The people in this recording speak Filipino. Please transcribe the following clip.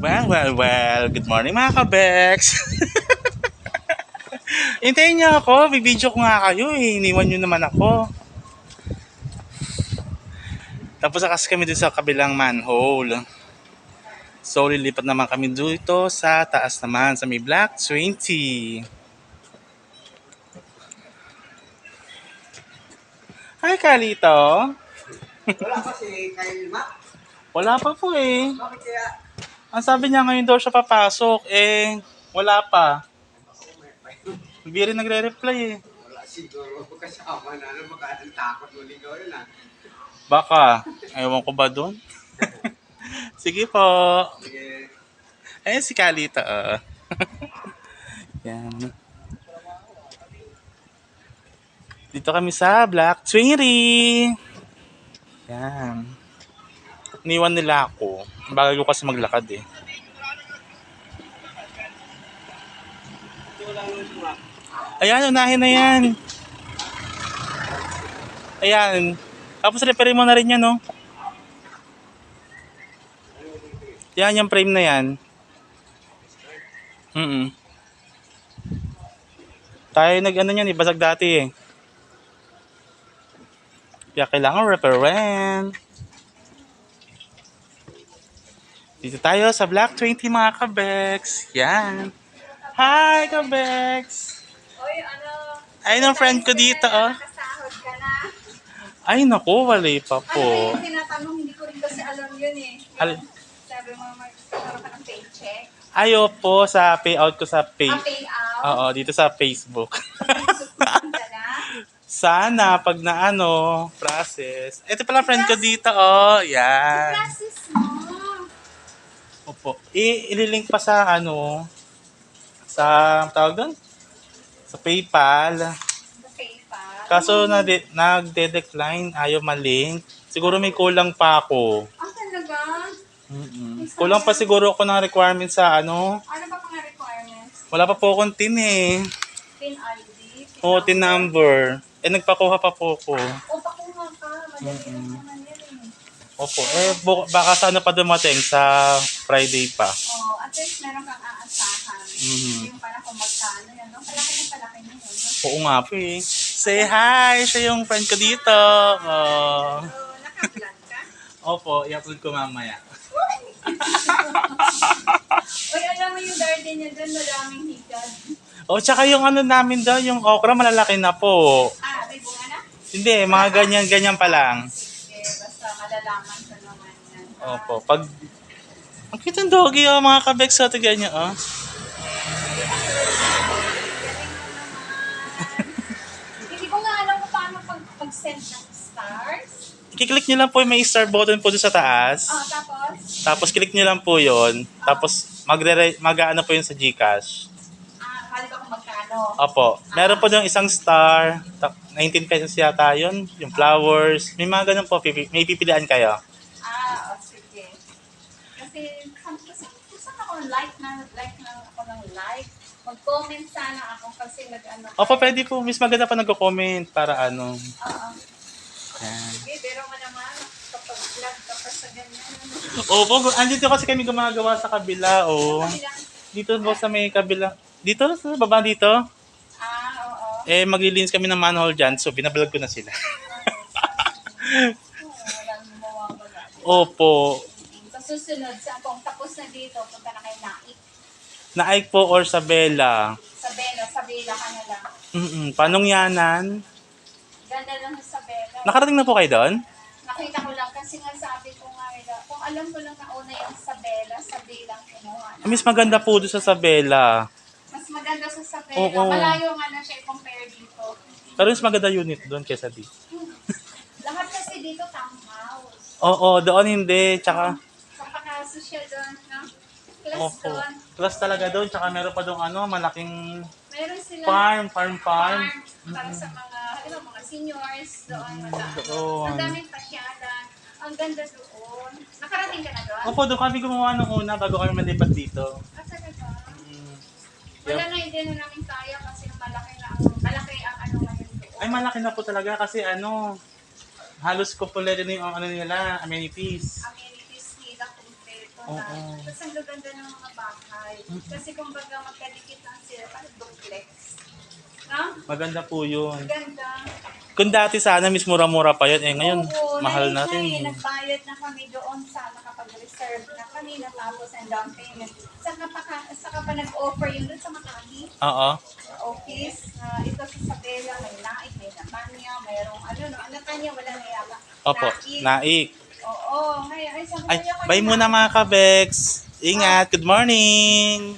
Well, well, well. Good morning mga kabeks. Hintayin niyo ako. Bibidyo ko nga kayo eh. Iniwan niyo naman ako. Tapos akas kami dun sa kabilang manhole. So, lilipat naman kami dito sa taas naman, sa may Black 20. Hi, Kalito. Wala pa si Kyle Mac. Wala pa po eh. Bakit kaya? Ang sabi niya ngayon daw siya papasok, eh, wala pa. Hindi rin nagre-reply eh. Wala siguro kasama na. Ano takot mo ligaw yun ah. Baka, ewan ko ba doon? Sige po. Sige. Ayun si Kalita. ah. Yan. Dito kami sa Black Twinry. Yan. Iniwan nila ako. Bago kasi maglakad eh. Ayan, unahin na yan. Ayan. Tapos repair mo na rin yan, no? Yan, yung frame na yan. Mm Tayo nag ano yan, ibasag dati eh. Kaya kailangan repairin. Dito tayo sa Black 20 mga kabeks. Yan. Hi kabeks! Oy, ano? Ayun ang friend ko dito oh. Nakasahod ka na. Ay naku, wala pa Ano po. yung tinatanong, hindi ko rin kasi alam yun eh. Al- sabi mo, magkakaroon ka ng paycheck. Ayo po sa payout ko sa pay. Ah, payout. Oo, dito sa Facebook. Sana pag na ano, process. Ito pala friend ko dito, oh. Yan. Process. Opo. I ililink pa sa ano, sa tawag doon? Sa PayPal. Sa PayPal. Kaso na nagde-decline, ayaw malink. Siguro may kulang pa ako. Ah, talaga? Mm-mm. Kulang pa siguro ako ng requirement sa ano. Ano ba mga requirements? Wala pa po akong tin eh. PIN ID? PIN Oo, tin number. Eh, nagpakuha pa po ako. O, pakuha ka. Madali lang naman yan eh. Opo. Eh, bu- baka sana pa dumating sa Friday pa. O, at least meron kang aasahan. Mhm. Yung parang kung magkano yan. No? Palaki na palaki na yun. No? Oo nga po eh. Say hi! Siya yung friend ko dito. Oh. So, naka-vlog ka? Opo, i-upload ko mamaya. Uy, alam mo yung garden niya doon, maraming higad. Oh, tsaka yung ano namin daw, yung okra malalaki na po. Ah, may bunga na? Hindi, mga ganyan-ganyan pa lang. Sige, basta malalaman ko naman yan. Opo, pag... Ang cute ng doggy, oh, mga kabek sa tigyan niyo, oh. Hindi ko nga alam kung paano pag, pag-send ng stars. I-click niyo lang po yung may star button po doon sa taas. Oh, tapos, Tapos click niyo lang po yon. Tapos magre mag-ano po yun sa GCash. ah, mahal ka kung magkano. Opo. Meron po yung isang star. Ta- 19 pesos yata yun. Yung flowers. May mga ganun po. May pipilian kayo. Kasi, saan, ako like na, like na ako ng like? Mag-comment sana ako kasi nag-ano. Opo, pwede po. Mas maganda pa nagko-comment para ano. Oo. Yan. Sige, pero mo naman, kapag vlog ka pa sa ganyan, Opo, andito kasi kami gumagawa sa kabila. Oh. Dito po sa may kabila. Dito, sa baba dito. ah, oo. Eh, maglilinis kami ng manhole dyan. So, binablog ko na sila. Opo. Susunod, sa kung tapos na dito, punta na kay Naik. Naik po or sa Bella. Sa Bella, sa Bella ka na lang. Mm-mm. Panongyanan. Ganda lang sa Bella. Nakarating na po kayo doon? Nakita ko lang kasi nga sabi ko nga, eh, kung alam ko lang na una yung sa Bella, sa Bella ang kinuha. na. Miss maganda po doon sa Sabela. Mas maganda sa sa Bella. Oo. Malayo nga na siya i-compare dito. Pero mas maganda unit doon kaysa dito. Lahat kasi dito townhouse. Oo, doon hindi. Tsaka, Sa pakaso siya doon, no? Plus opo. doon. Plus talaga doon. Tsaka meron pa doon ano, malaking Meron sila farm, farm, farm. farm para sa mga, ano, mga seniors doon. Mga, doon. Ang daming pasyalan. Ang ganda doon. Nakarating ka na doon? Opo, doon kami gumawa nung una bago kami malipat dito. Ah, talaga? Mm. Wala na, hindi na namin kaya kasi malaki na ang, malaki ang ano ngayon doon. Ay, malaki na po talaga kasi ano, halos kompleto na yung ano nila, amenities. amenities nila kompleto. na. Oo. Tapos ang gaganda ng mga bahay. Kasi kumbaga magkadikit lang sila, parang duplex. No? Maganda po yun. Ganda. Kung dati sana, mis mura-mura pa yun. Eh, ngayon, Oo, mahal na na rin. rin. Nagbayad na kami doon sa nakapag-reserve na kami natapos ang down payment. Saka pa, ka- saka pa nag-offer yun doon sa Makati Oo. sa office. na ito sa Sabela, may naik, may natanya, mayroong ano, no, natanya, wala na yata. Opo, Naik. naik. Oo, ngayon, ay bye muna mga kabeks. Ingat. Good morning.